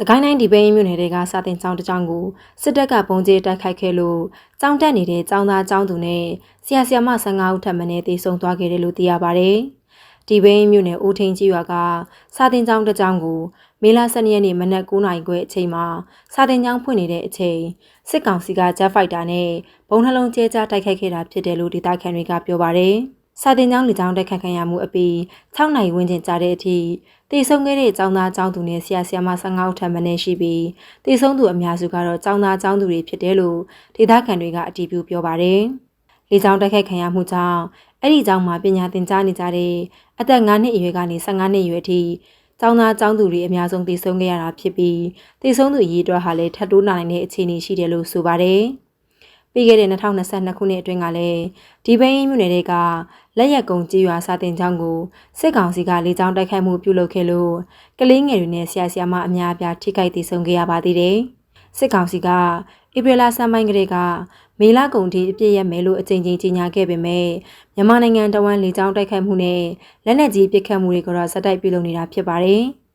စကိုင်းတိုင်းဒီပိန်းမြို့နယ်တွေကစာတင်ကျောင်းတစ်ကျောင်းကိုစစ်တပ်ကပုံကျဲတိုက်ခိုက်ခဲ့လို့ကျောင်းတက်နေတဲ့ကျောင်းသားကျောင်းသူနဲ့ဆရာဆရာမ15ဦးထပ်မံတေဆုံးသွားခဲ့တယ်လို့သိရပါဗျ။ဒီပိန်းမြို့နယ်ဦးထင်းကြီးရွာကစာတင်ကျောင်းတစ်ကျောင်းကိုမေလ12ရက်နေ့မနက်9:00နာရီခွဲအချိန်မှာစာတင်ကျောင်းဖွင့်နေတဲ့အချိန်စစ်ကောင်စီကဂျက်ဖိုက်တာနဲ့ဘုံနှလုံးကျဲကြားတိုက်ခိုက်ခဲ့တာဖြစ်တယ်လို့ဒေသခံတွေကပြောပါတယ်။ စာတင်ကျောင်းလေကျောင်းတက်ခတ်ခံရမှုအပြီး6နိုင်ဝန်းကျင်ကြာတဲ့အထိတည်ဆုံခဲ့တဲ့ကျောင်းသားကျောင်းသူနဲ့ဆရာဆရာမ15ဦးထပ်မံနေရှိပြီးတည်ဆုံသူအများစုကတော့ကျောင်းသားကျောင်းသူတွေဖြစ်တယ်လို့ဒေသခံတွေကအတည်ပြုပြောပါတယ်။လေကျောင်းတက်ခတ်ခံရမှုကြောင့်အဲ့ဒီကျောင်းမှာပညာသင်ကြားနေကြတဲ့အသက်9နှစ်အရွယ်ကနေ15နှစ်အရွယ်အထိကျောင်းသားကျောင်းသူတွေအများဆုံးတည်ဆုံခဲ့ရတာဖြစ်ပြီးတည်ဆုံသူအရေအတွက်ဟာလည်းထပ်တိုးနိုင်တဲ့အခြေအနေရှိတယ်လို့ဆိုပါတယ်။ ပြီးခဲ့တဲ့2022ခုနှစ်အတွင်းကလည်းဒီဘိန်းမြို့နယ်တွေကလက်ရက်ကုံကြီးရွာစာတင်ကျောင်းကိုစစ်ကောင်စီကလေကြောင်းတိုက်ခိုက်မှုပြုလုပ်ခဲ့လို့ကလေးငယ်တွေနဲ့ဆရာဆရာမအများအပြားထိခိုက်ဒေဆုံးခဲ့ရပါသေးတယ်။စစ်ကောင်စီကဧပြီလဆန်းပိုင်းကလေးကမေလကုန်ထိအပြည့်ရမယ်လို့အကြိမ်ကြိမ်ကြေညာခဲ့ပေမဲ့မြန်မာနိုင်ငံတဝန်းလေကြောင်းတိုက်ခိုက်မှုနဲ့လက်နက်ကြီးပစ်ခတ်မှုတွေကတော့ဇက်တိုက်ပြုလုပ်နေတာဖြစ်ပါတယ်။